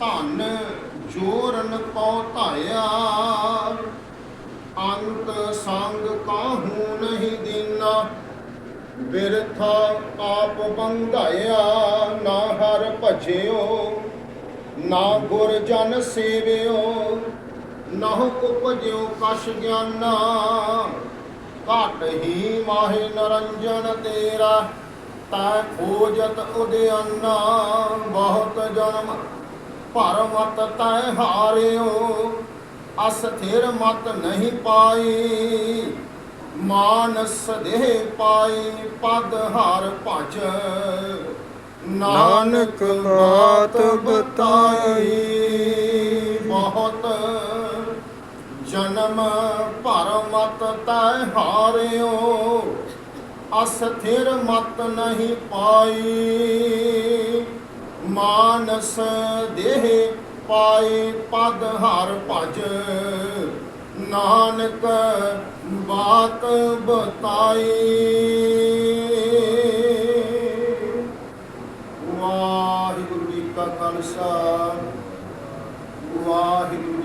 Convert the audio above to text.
ਧਨ ਜੋਰਨ ਪਉ ਧਾਇਆ। ਅੰਤ ਸੰਗ ਕਾਹੂ ਨਹੀਂ ਦੀਨਾ। ਬਿਰਥਾ ਆਪ ਬੰਧਾਇਆ, ਨਾ ਹਰ ਭਜਿਓ, ਨਾ ਗੁਰ ਜਨ ਸੇਵਿਓ। ਨਾ ਉਪਜਿਓ ਕਛ ਗਿਆਨਾ। ਘਟ ਹੀ ਮਾਹੇ ਨਰੰਜਨ ਤੇਰਾ। ਤੈ ਖੋਜਤ ਉਦਿਆਨਾ ਬਹੁਤ ਜਨਮ ਭਰ ਮਤ ਤੈ ਹਾਰਿਓ ਅਸਥਿਰ ਮਤ ਨਹੀਂ ਪਾਈ। ਮਾਨਸ ਦੇਹ ਪਾਈ ਪਦ ਹਰ ਭਜ। ਨਾਨਕ ਬਾਤ ਬਤਾਈ। ਬਹੁਤ ਜਨਮ ਭਰ ਮਤ ਤੈ ਹਾਰਿਓ ਅਸਥਿਰ ਮਤ ਨਹੀਂ ਪਾਈ। ਮਾਨਸ ਦੇਹ ਪਾਈ ਪਦ ਹਰ ਭਜ। ਨਾਨਕ ਬਾਤ ਬਤਾਈ ਵਾਹਿਗੁਰੂ ਜੀ ਕਾ ਖਾਲਸਾ ਵਾਹਿਗੁਰੂ